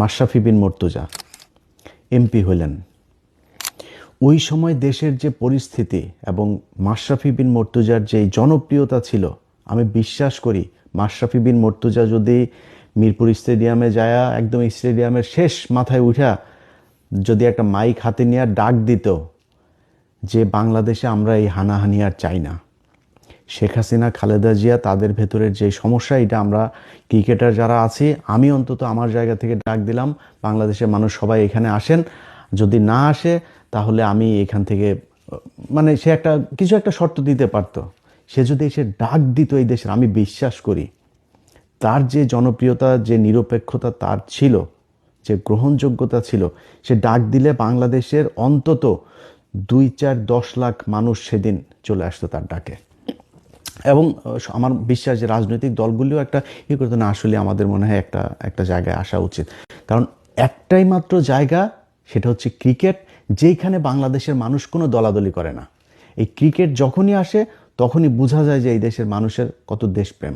Mashrafe bin Mortaza, MP হলেন ওই সময় দেশের যে পরিস্থিতি এবং মাশরাফি বিন মর্তুজার যে জনপ্রিয়তা ছিল, আমি বিশ্বাস করি মাশরাফি বিন মর্তুজা যদি মিরপুর স্টেডিয়ামে যায়া, একদম স্টেডিয়ামের শেষ মাথায় উঠা, যদি একটা মাইক হাতে নিয়ে ডাক দিত যে, বাংলাদেশে আমরা এই হানাহানি আর চাই না। শেখ হাসিনা, খালেদা জিয়া তাদের ভেতরের যে সমস্যা, এটা আমরা ক্রিকেটার যারা আছি, আমি অন্তত আমার জায়গা থেকে ডাক দিলাম, বাংলাদেশের মানুষ সবাই এখানে আসেন। যদি না আসে, তাহলে আমি এখান থেকে মানে সে একটা, কিছু একটা শর্ত দিতে পারতো। সে যদি এসে ডাক দিত এই দেশের, আমি বিশ্বাস করি, তার যে জনপ্রিয়তা, যে নিরপেক্ষতা তার ছিল, যে গ্রহণযোগ্যতা ছিল, সে ডাক দিলে বাংলাদেশের অন্তত দুই চার দশ লাখ মানুষ সেদিন চলে আসতো তার ডাকে। এবং আমার বিশ্বাস যে রাজনৈতিক দলগুলিও একটা ইয়ে করতো না আসলে আমাদের মনে হয় একটা একটা জায়গায় আসা উচিত। কারণ একটাই মাত্র জায়গা, সেটা হচ্ছে ক্রিকেট, যেইখানে বাংলাদেশের মানুষ কোনো দলাদলি করে না। এই ক্রিকেট যখনই আসে, তখনই বোঝা যায় যে এই দেশের মানুষের কত দেশপ্রেম।